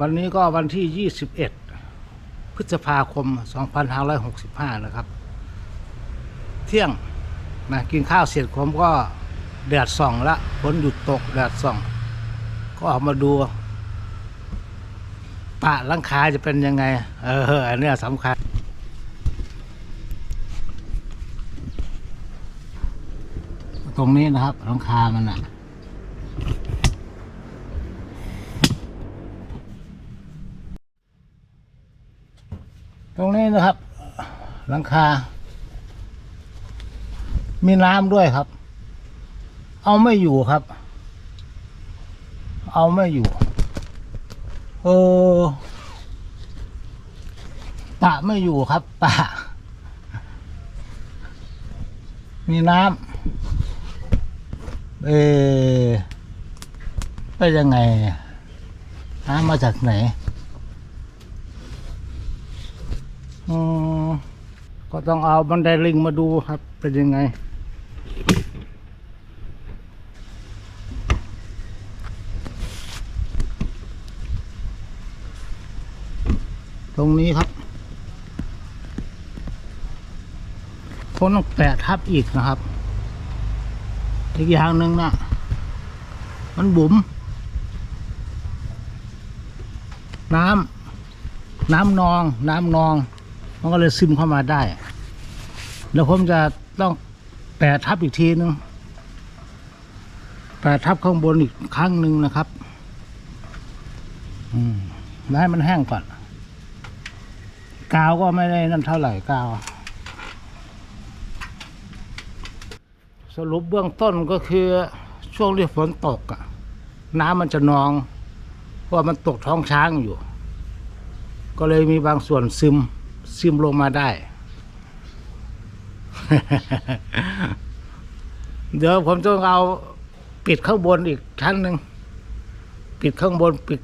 วันนี้ก็วันที่ 21 พฤษภาคม 2565 นะครับ เที่ยงนะกินข้าวเสร็จผมก็แดดส่องละฝนหยุดตกแดดส่อง ก็ออกมาดูปะลังคาจะเป็นยังไง เออ อันเนี้ยสำคัญตรงนี้นะครับหลังคา มันอะ ตรงนี้นะครับ หลังคา มีน้ำด้วยครับ เอาไม่อยู่ครับ เอาไม่อยู่เออปะไม่อยู่ครับปะมีน้ำเออไปยังไงน้ำมาจากไหน อืมก็ต้องเอาบันไดลิงมาดูครับ เป็นยังไง ตรงนี้ครับคนต้องแปะทับอีกนะครับ อีกอย่างหนึ่งนะมันบุ๋มน้ำน้ำนอง น้ำนอง มันก็เลยซึมเข้ามาได้ แล้วผมจะต้องแปะทับอีกทีนึงแปะทับข้างบนอีกครั้งหนึ่งนะครับอืมแล้วให้มันแห้งก่อน กาวก็ไม่ได้นั่นเท่าไหร่กาวสรุปเบื้องต้นก็คือช่วงที่ฝนตกอะน้ำมันจะนอง เพราะมันตกท้องช้างอยู่ ก็เลยมีบางส่วนซึม ซึมลงมาได้ เดี๋ยวผมต้องเอาปิดข้างบนอีกชั้นหนึ่งปิดข้างบนปิด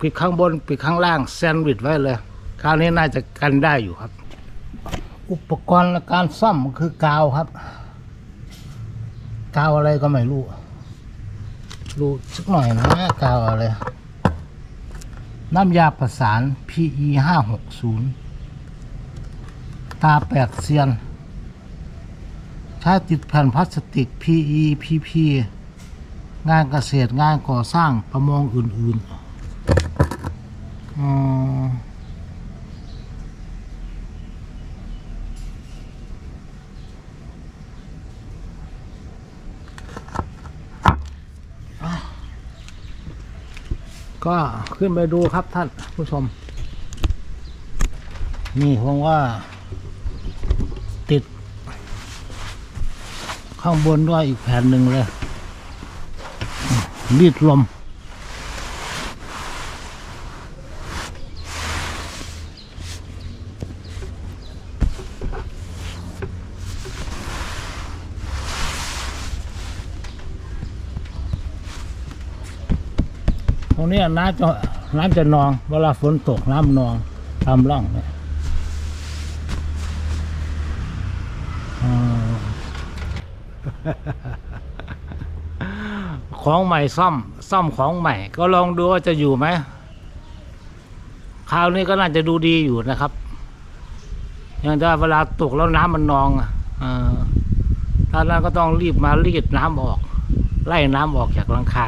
ปิดข้างบนปิดข้างล่างแซนด์วิชไว้เลย คราวนี้น่าจะกันได้อยู่ครับ อุปกรณ์การซ่อมคือกาวครับ กาวอะไรก็ไม่รู้รู้สักหน่อยนะกาวอะไร น้ำยาประสาน PE ห้าหกศูนย์ ตาแปดเซียน ใช้ติดแผ่นพลาสติก PE PP งานเกษตรงานก่อสร้างประมงอื่นๆอืมก็ขึ้นไปดูครับท่านผู้ชม นี่ผมว่า ข้างบนด้วยอีกแผ่นหนึ่งเลยรีดลมตรงนี้น้ำจะน้ำจะนอง เวลาฝนตกน้ำนองตามร่องเนี่ยอ่า ของใหม่ซ่อม ซ่อมของใหม่ ก็ลองดูว่าจะอยู่ไหมคราวนี้ก็น่าจะดูดีอยู่นะครับ อย่างถ้าเวลาตกแล้วน้ำมันนองอะเออถ้านั้นก็ต้องรีบมารีดน้ำออก ไล่น้ำออกจากหลังคา